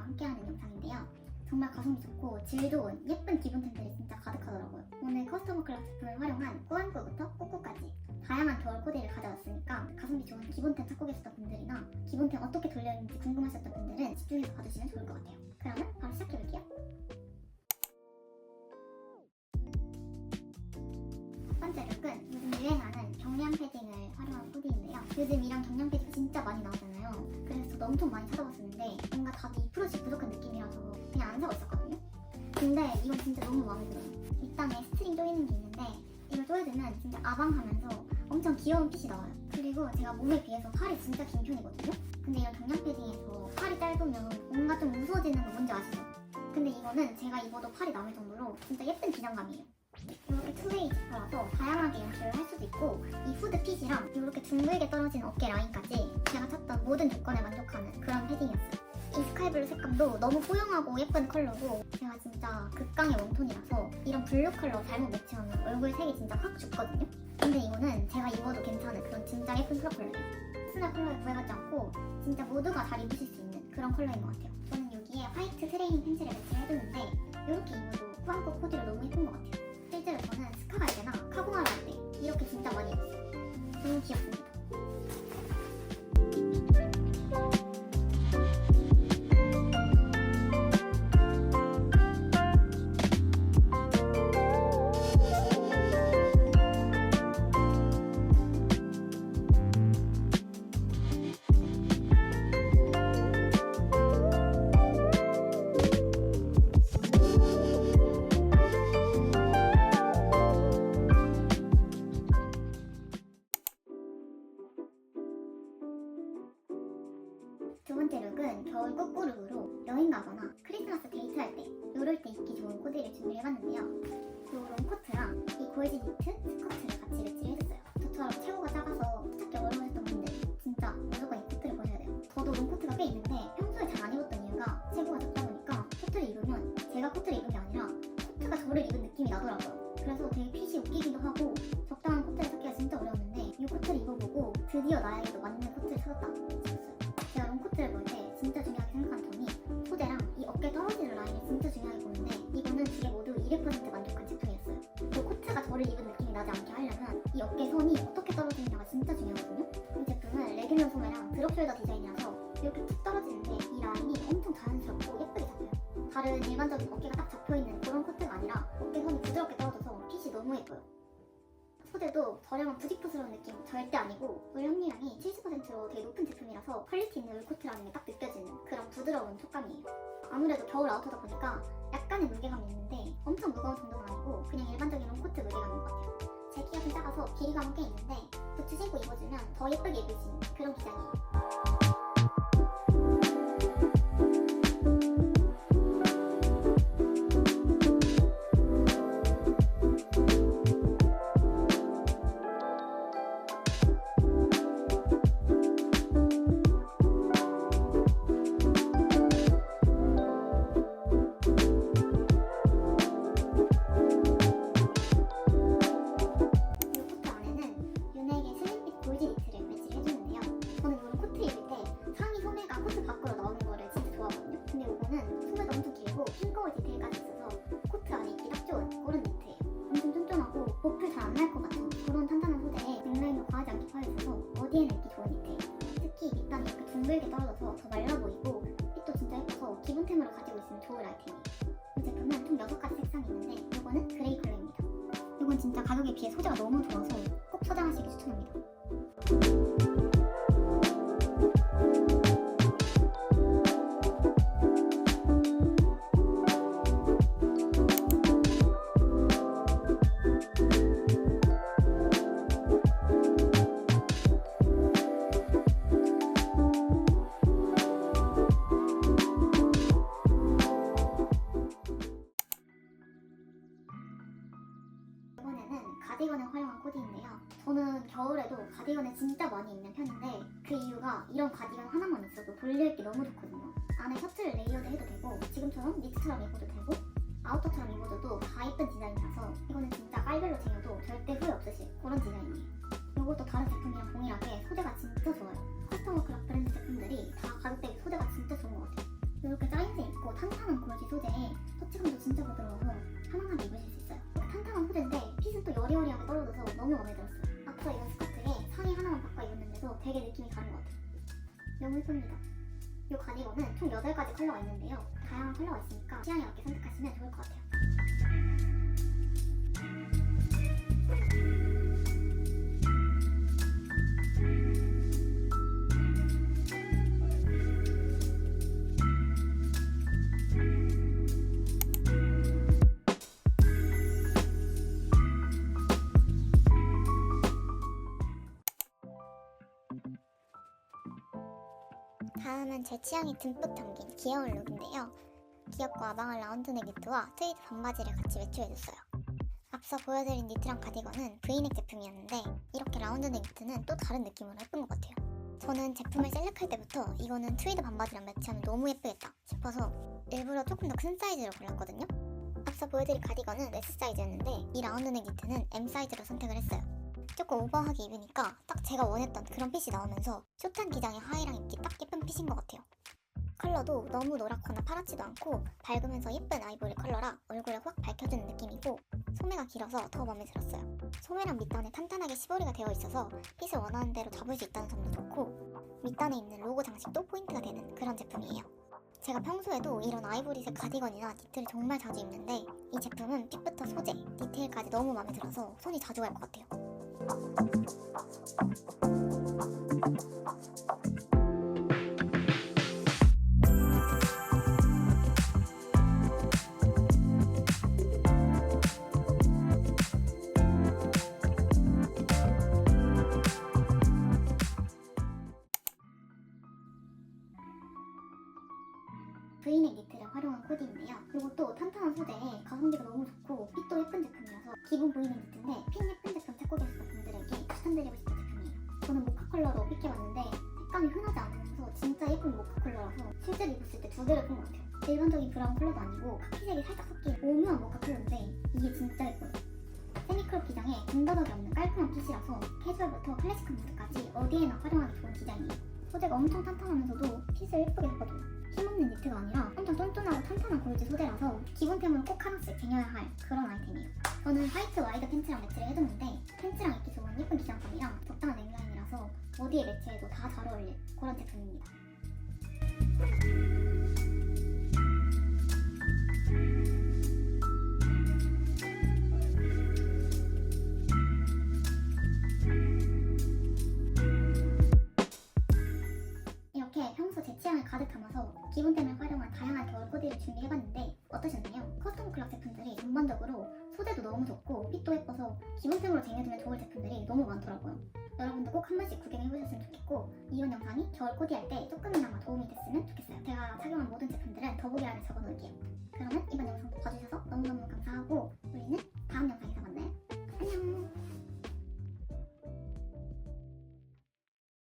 함께하는 영상인데요. 정말 가성비 좋고 질 좋은 예쁜 기본템들이 진짜 가득하더라고요. 오늘 커스터머 클럽 제품을 활용한 꾸안꾸부터 꼬꾸까지 다양한 겨울 코디를 가져왔으니까 가성비 좋은 기본템 찾고 계셨던 분들이나 기본템 어떻게 돌려있는지 궁금하셨던 분들은 집중해서 봐주시면 좋을 것 같아요. 그러면 바로 시작해볼게요. 첫 번째 룩은 요즘 유행하는 경량 패딩을 활용한 코디인데요. 요즘 이런 경량 패딩 진짜 많이 나오잖아요. 그래서 저도 엄청 많이 찾아봤었는데 뭔가 답이 2%씩 부족한 느낌이라서 그냥 안 사고 있었거든요. 근데 이건 진짜 너무 마음에 들어요. 밑단에 스트링 조이는 게 있는데 이걸 조여주면 진짜 아방하면서 엄청 귀여운 핏이 나와요. 그리고 제가 몸에 비해서 팔이 진짜 긴 편이거든요. 근데 이런 경량 패딩에서 팔이 짧으면 뭔가 좀 무서워지는 거 뭔지 아시죠? 근데 이거는 제가 입어도 팔이 남을 정도로 진짜 예쁜 기장감이에요. 이렇게 투웨이 지퍼라서 다양하게 연출을 할 수도 있고 이 후드 핏이랑 이렇게 둥글게 떨어지는 어깨 라인까지 제가 찾던 모든 조건에 만족하는 그런 패딩이었어요. 이 스카이블루 색감도 너무 포용하고 예쁜 컬러고 제가 진짜 극강의 웜톤이라서 이런 블루 컬러 잘못 매치하면 얼굴 색이 진짜 확 죽거든요. 근데 이거는 제가 입어도 괜찮은 그런 진짜 예쁜 컬러 컬러예요. 스나 컬러에 구애받지 않고 진짜 모두가 잘 입으실 수 있는 그런 컬러인 것 같아요. 저는 여기에 화이트 트레이닝 팬츠를 매치해두는데 이렇게 입어도 꾸안꾸 코디로 너무 예쁜 것 같아요. 실제로 저는 스카 갈 때나 카고마를 할때 이렇게 진짜 많이 입었어요. 너무 귀엽습니다. 두 번째 룩은 겨울 거꾸룩으로 여행 가거나 크리스마스 데이트할 때 이럴 때 입기 좋은 코디를 준비해봤는데요. 이 롱코트랑 이 고해진 니트 스커트를 같이 매치를 해줬어요. 저처럼 체구가 작아서 찾기 어려우셨던 분들 진짜 무조건 이 코트를 보셔야 돼요. 저도 롱코트가 꽤 있는데 이렇게 툭 떨어지는데 이 라인이 엄청 자연스럽고 예쁘게 잡혀요. 다른 일반적인 어깨가 딱 잡혀있는 그런 코트가 아니라 어깨 선이 부드럽게 떨어져서 핏이 너무 예뻐요. 소재도 저렴한 부직포스러운 느낌 절대 아니고 물 함유량이 70%로 되게 높은 제품이라서 퀄리티 있는 울코트라는 게 딱 느껴지는 그런 부드러운 촉감이에요. 아무래도 겨울 아우터다 보니까 약간의 무게감이 있는데 엄청 무거운 정도는 아니고 그냥 일반적인 롱코트 무게감인 것 같아요. 제 키가 좀 작아서 길이감은 꽤 있는데 부츠 신고 입어주면 더 예쁘게 입을 수 있는 그런 기장이에요. 이건 진짜 가격에 비해 소재가 너무 좋아서 꼭 소장하시기 추천합니다. 코디인데요. 저는 겨울에도 가디건을 진짜 많이 입는 편인데 그 이유가 이런 가디건 하나만 있어도 돌려입기 너무 좋거든요. 안에 셔츠를 레이어드 해도 되고 지금처럼 니트처럼 입어도 되고 아우터처럼 입어줘도 다 예쁜 디자인이라서 이거는 진짜 깔별로 쟁여도 절대 후회 없으실 그런 디자인이에요. 이것도 다른 제품이랑 동일하게 소재가 진짜 좋아요. 커스터머 클럽 브랜드 제품들이 다 가격 대비 소재가 진짜 좋은 것 같아요. 이렇게 짜임새 진짜 부드러워서 편안하게 입으실 수 있어요. 입었는데도 되게 느낌이 다른 것 같아요. 너무 예쁩니다. 이 가디건은 총 8가지 컬러가 있는데요. 다양한 컬러가 있으니까 취향에 맞게 선택하시면 좋을 것 같아요. 다음은 제 취향이 듬뿍 담긴 귀여운 룩인데요. 귀엽고 아방한 라운드 넥 니트와 트위드 반바지를 같이 매치해줬어요. 앞서 보여드린 니트랑 가디건은 브이넥 제품이었는데 이렇게 라운드 넥 니트는 또 다른 느낌으로 예쁜 것 같아요. 저는 제품을 셀렉할 때부터 이거는 트위드 반바지랑 매치하면 너무 예쁘겠다 싶어서 일부러 조금 더 큰 사이즈로 골랐거든요. 앞서 보여드린 가디건은 S 사이즈였는데 이 라운드 넥 니트는 M 사이즈로 선택을 했어요. 조금 오버하게 입으니까 딱 제가 원했던 그런 핏이 나오면서 숏한 기장의 하의랑 입기 딱 예쁜 핏인 것 같아요. 컬러도 너무 노랗거나 파랗지도 않고 밝으면서 예쁜 아이보리 컬러라 얼굴에 확 밝혀주는 느낌이고 소매가 길어서 더 마음에 들었어요. 소매랑 밑단에 탄탄하게 시보리가 되어 있어서 핏을 원하는 대로 잡을 수 있다는 점도 좋고 밑단에 있는 로고 장식도 포인트가 되는 그런 제품이에요. 제가 평소에도 이런 아이보리색 가디건이나 니트를 정말 자주 입는데 이 제품은 핏부터 소재, 디테일까지 너무 마음에 들어서 손이 자주 갈 것 같아요. 브이넥 니트를 활용한 코디인데요. 이것도 탄탄한 소재에 가성비가 너무 좋고 핏도 예쁜 제품이어서 기본 브이넥 니트인데 핏 진짜 예쁜 모카 컬러라서 실제로 입었을 때 두 배로 예쁜 것 같아요. 일반적인 브라운 컬러도 아니고 카키색이 살짝 섞인 오묘한 모카 컬러인데 이게 진짜 예뻐요. 세미크롭 기장에 군더더기 없는 깔끔한 핏이라서 캐주얼부터 클래식한 무드까지 어디에나 활용하기 좋은 디자인이에요. 소재가 엄청 탄탄하면서도 핏을 예쁘게 잡아줘요. 힘없는 니트가 아니라 엄청 쫀쫀하고 탄탄한 골즈 소재라서 기본템으로 꼭 하나씩 쟁여야 할 그런 아이템이에요. 저는 화이트 와이드 팬츠랑 매치를 해줬는데 팬츠랑 입기 좋은 예쁜 기장감이랑 적당한 넥라인이라서 어디에 매치해도 다 잘 어울릴 그런 제품입니다. 기본템을 활용한 다양한 겨울 코디를 준비해봤는데 어떠셨나요? 커스텀 클럽 제품들이 전반적으로 소재도 너무 좋고 핏도 예뻐서 기본템으로 쟁여두면 좋을 제품들이 너무 많더라고요. 여러분도 꼭 한 번씩 구경해보셨으면 좋겠고 이번 영상이 겨울 코디할 때 조금이나마 도움이 됐으면 좋겠어요. 제가 착용한 모든 제품들은 더보기 아래 적어놓을게요. 그러면 이번 영상도 봐주셔서 너무너무 감사하고 우리는